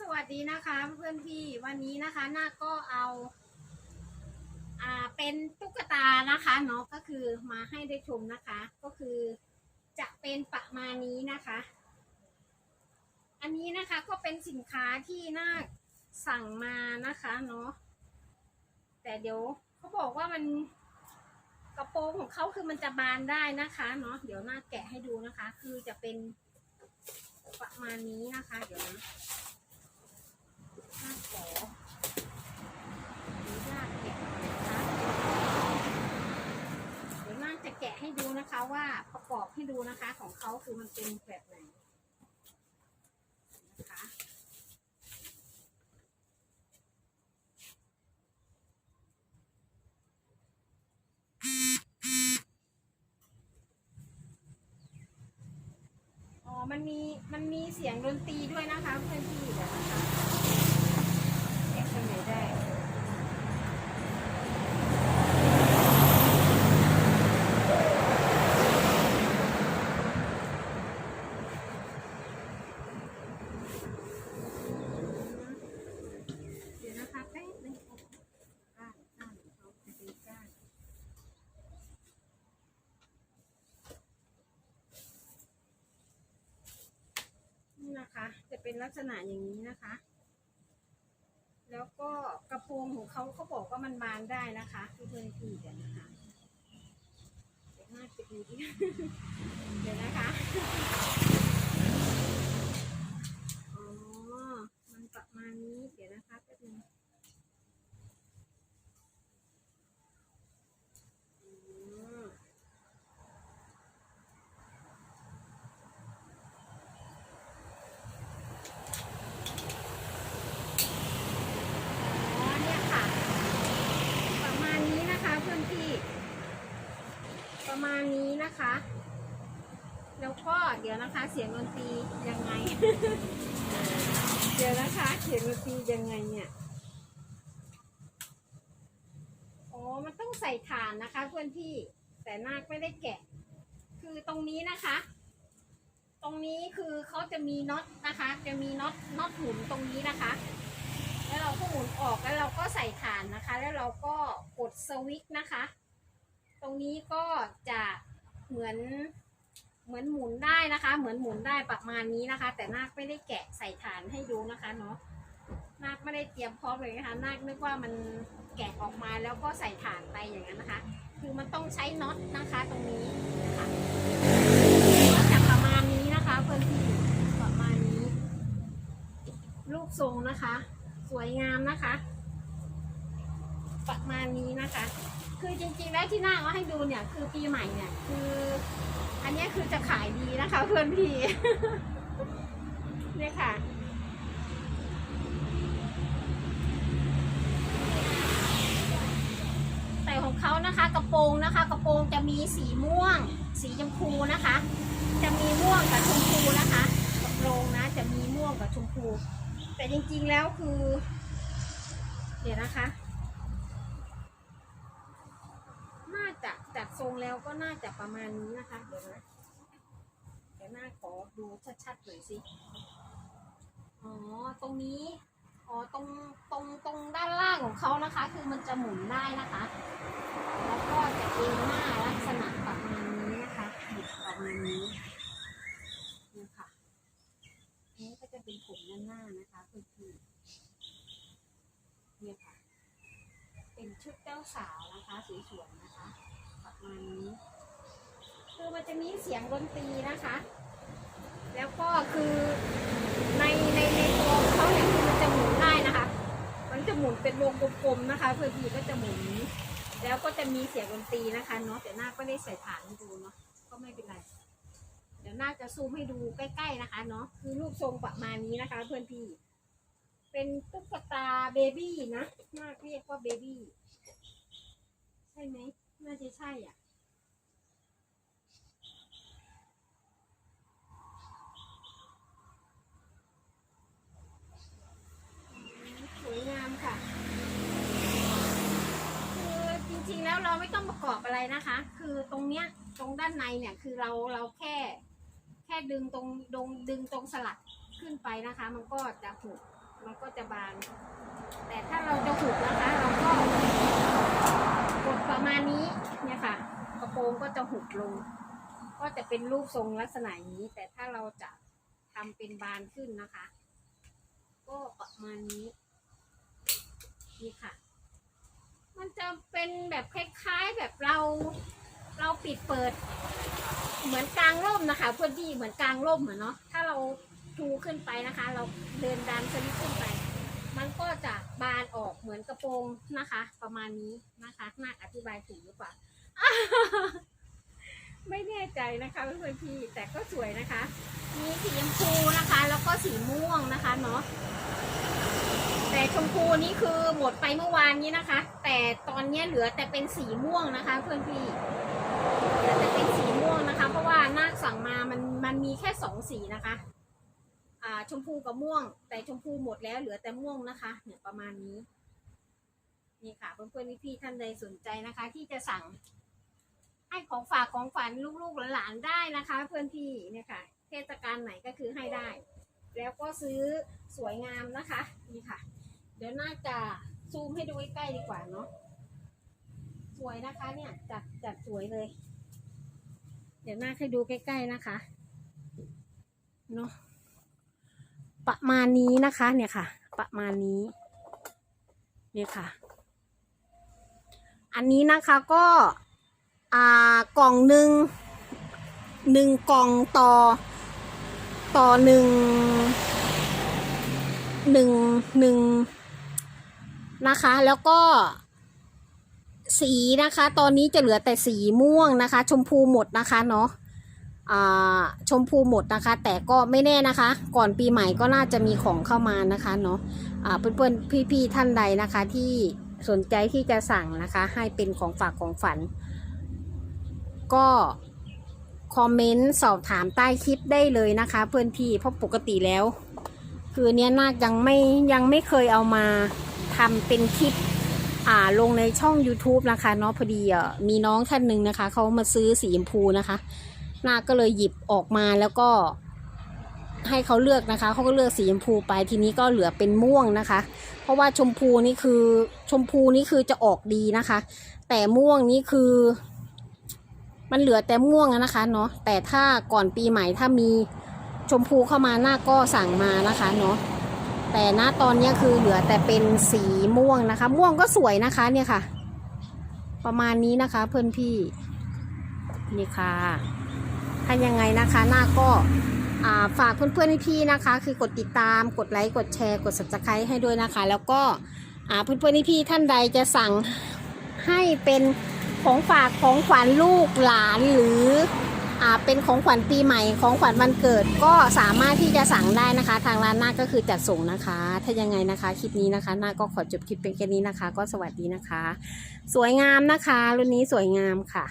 สวัสดีนะคะเพื่อนพี่วันนี้นะคะน้าก็เอาอ่าเป็นตุ๊กตานะคะเนาะก็คือมาให้ได้ชมนะคะ ก็คือจะเป็นประมาณนี้นะคะ อันนี้นะคะก็เป็นสินค้าที่นาสั่งมานะคะเนาะแต่เดี๋ยวเขาบอกว่ามันกระโปรงของเขาคือมันจะบานได้นะคะเนาะเดี๋ยวน้าแกะให้ดูนะคะ คือจะเป็นประมาณนี้นะคะ เดี๋ยวนะ จะแกะให้ดูนะคะว่าประกอบให้ดูนะคะ ของเขาคือมันเป็นแบบไหนนะคะอ๋อมันมีมันมีเสียงดนตรีด้วยนะคะเพื่อนพี่เดี๋ยวนะคะแกะข้างในได้ เดี๋ยวนะคะแป๊บนึงก้านก้านเขาจะเป็นก้าน นี่นะคะ จะ เป็นลักษณะอย่างนี้นะคะ แล้วก็กระโปรงของเขาเขาบอกว่ามันบานได้นะคะเพื่อนๆพี่เดี๋ยวนะคะเดี๋ยวน่าจะดูดิเดี๋ยวนะคะ อ๋อ มันประมาณนี้ เดี๋ยวนะคะแป๊บนึงอืม อ๋อเนี่ยค่ะ ประมาณนี้นะคะเพื่อนพี่ ประมาณนี้นะคะ แล้วก็เดี๋ยว นะคะ เสียงดนตรียังไง เดี๋ยวนะคะ เสียงดนตรียังไงเนี่ยอ๋อมันต้องใส่ฐานนะคะเพื่อนพี่แต่นาคไม่ได้แกะ คือตรงนี้นะคะ ตรงนี้คือเขาจะมีน็อตนะคะ จะมีน็อตน็อตหมุนตรงนี้นะคะ แล้วเราก็หมุนออกแล้วเราก็ใส่ฐานนะคะ แล้วเราก็กดสวิตช์นะคะ ตรงนี้ก็จะเหมือน เหมือนหมุนได้นะคะ เหมือนหมุนได้ประมาณนี้นะคะ แต่นาคไม่ได้แกะใส่ฐานให้ดูนะคะเนาะนาคไม่ได้เตรียมพร้อมเลยนะคะนาคนึกว่ามันแกะออกมาแล้วก็ใส่ฐานไปอย่างนั้นนะคะ คือมันต้องใช้น็อตนะคะตรงนี้นะคะก็จะประมาณนี้นะคะเพื่อนพี่ประมาณนี้รูปทรงนะคะ สวยงามนะคะ ประมาณนี้นะคะ คือจริงๆแล้วที่หน้าเอาให้ดูเนี่ยคือปีใหม่เนี่ยคือ อันนี้คือจะขายดีนะคะ เพื่อนพี่เนี่ยค่ะ แต่ของเขานะคะกระโปรงนะคะ กระโปรงจะมีสีม่วง สีชมพูนะคะ จะมีม่วงกับชมพูนะคะกระโปรงนะ จะมีม่วงกับชมพู แต่จริงๆแล้วคือ เดี๋ยวนะคะ น่าจะจัดท รงแล้วก็น่าจะประมาณนี้นะคะ เดี๋ยวนะเดี๋ยวหน้าขอดูชัดๆหน่อยสิอ๋อตรงนี้อ๋อตรงตรงตรงด้านล่างของเขานะคะ คือมันจะหมุนได้นะคะ แล้วก็จะเองหน้าลักษณะประมาณนี้นะคะหมุนประมาณนี้นี่ค่ะนี่ก็จะเป็นผมด้านหน้านะคะคุณพี่เนี่ยค่ะ เป็นชุดเจ้าสาวนะคะสวยๆนะคะ ประมาณนี้ คือมันจะมีเสียงดนตรีนะคะ แล้วก็คือในในในตัวงเขาเนี่ยคือมันจะหมุนได้นะคะ มันจะหมุนเป็นวงกลมๆนะคะเพื่อพี่ก็จะหมุน แล้วก็จะมีเสียงดนตรีนะคะเนาะแต่หน้าก็ได้ใส่ฐานให้ดูเนาะก็ไม่เป็นไร เดี๋ยวหน้าจะซูมให้ดูใกล้ๆนะคะเนาะคือรูปทรงประมาณนี้นะคะ เพื่อนพี่เป็นตุ๊กตาเบบี้นะน่าเรียกว่าเบบี้ใช่ไหม น่าจะใช่อะ สวยงามค่ะ คือจริงๆแล้วเราไม่ต้องประกอบอะไรนะคะ คือตรงเนี้ยตรงด้านในเนี่ยคือเราเราแค่ แค่ดึงตรงดงดึงตรงสลักขึ้นไปนะคะ มันก็จะหุบมันก็จะบาน แต่ถ้าเราจะหุบนะคะ เราก็ กดประมาณนี้เนี่ยค่ะ กระโปรงก็จะหุบลง ก็จะเป็นรูปทรงลักษณะนี้ แต่ถ้าเราจะทำเป็นบานขึ้นนะคะ ก็ประมาณนี้นี่ค่ะ มันจะเป็นแบบคล้ายๆแบบเราเราปิดเปิด เหมือนกลางร่มนะคะเพื่อนที่เหมือนกลางร่มเหมือนเนาะถ้าเราทูขึ้นไปนะคะ เราเดินดันสลิปขึ้นไป มันก็จะบานออกเหมือนกระโปรงนะคะ ประมาณนี้นะคะน่าอธิบายถูกหรือเปล่าไม่แน่ใจนะคะเพื่อนพี่แต่ก็สวยนะคะ มีสีชมพูนะคะ แล้วก็สีม่วงนะคะเนาะแต่ชมพูนี้คือหมดไปเมื่อวานนี้นะคะ แต่ตอนนี้เหลือแต่เป็นสีม่วงนะคะ เพื่อนพี่เหลือแต่เป็นสีม่วงนะคะ เพราะว่านาคสั่งมามันมันมีแค่สองสีนะคะ อ่าชมพูกับม่วง แต่ชมพูหมดแล้วเหลือแต่ม่วงนะคะเนี่ยประมาณนี้ นี่ค่ะเพื่อนๆพี่ๆท่านใดสนใจนะคะ ที่จะสั่ง ให้ของฝากของฝันลูกๆหลานๆได้นะคะ เพื่อนพี่เนี่ยค่ะ เทศกาลไหนก็คือให้ได้ แล้วก็ซื้อสวยงามนะคะ นี่ค่ะ เดี๋ยวน่าจะซูมให้ดูใกล้ๆดีกว่าเนาะสวยนะคะเนี่ยจัดจัดสวยเลย เดี๋ยวน่าให้ดูใกล้ ๆนะคะเนาะ ประมาณนี้นะคะ เนี่ยค่ะ ประมาณนี้ เนี่ยค่ะ อันนี้นะคะก็อ่ากล่องหนึ่งหนึ่งกล่องต่อ ต่อหนึ่งหนึ่งหนึ่งนะคะ แล้วก็ สีนะคะ ตอนนี้จะเหลือแต่สีม่วงนะคะ ชมพูหมดนะคะเนาะ ชมพูหมดนะคะ แต่ก็ไม่แน่นะคะ ก่อนปีใหม่ก็น่าจะมีของเข้ามานะคะเนาะเพื่อนๆพี่ๆท่านใดนะคะ ที่สนใจที่จะสั่งนะคะ ให้เป็นของฝากของฝัน ก็คอมเมนต์สอบถามใต้คลิปได้เลยนะคะ เพื่อนพี่เพราะปกติแล้ว คือเนี้ยนาคยังไม่ยังไม่เคยเอามาทำเป็นคลิปอ่าลงในช่อง YouTube นะคะเนาะพอดีอะมีน้องท่านหนึ่งนะคะเขามาซื้อสีชมพูนะคะ นาคก็เลยหยิบออกมาแล้วก็ให้เขาเลือกนะคะเขาก็เลือกสีชมพูไปทีนี้ก็เหลือเป็นม่วงนะคะ เพราะว่าชมพูนี่คือชมพูนี่คือจะออกดีนะคะ แต่ม่วงนี่คือ มันเหลือแต่ม่วงนะคะเนาะแต่ถ้าก่อนปีใหม่ถ้ามีชมพูเข้ามาหน้าก็สั่งมานะคะเนาะแต่ณตอนนี้คือเหลือแต่เป็นสีม่วงนะคะ ม่วงก็สวยนะคะเนี่ยค่ะ ประมาณนี้นะคะเพื่อนพี่นี่ค่ะ ถ้ายังไงนะคะ หน้าก็ฝากเพื่อนๆพี่ๆนะคะ คือกดติดตามกดไลค์กดแชร์กด subscribe ให้ด้วยนะคะ แล้วก็อ่าเพื่อนๆพี่ๆท่านใดจะสั่งให้เป็นของฝากของขวัญลูกหลานหรืออ่าเป็นของขวัญปีใหม่ของขวัญวันเกิดก็สามารถที่จะสั่งได้นะคะ ทางร้านหน้าก็คือจัดส่งนะคะ ถ้ายังไงนะคะคลิปนี้นะคะหน้าก็ขอจบคลิปเป็นแค่นี้นะคะ ก็สวัสดีนะคะ สวยงามนะคะ รุ่นนี้สวยงามค่ะ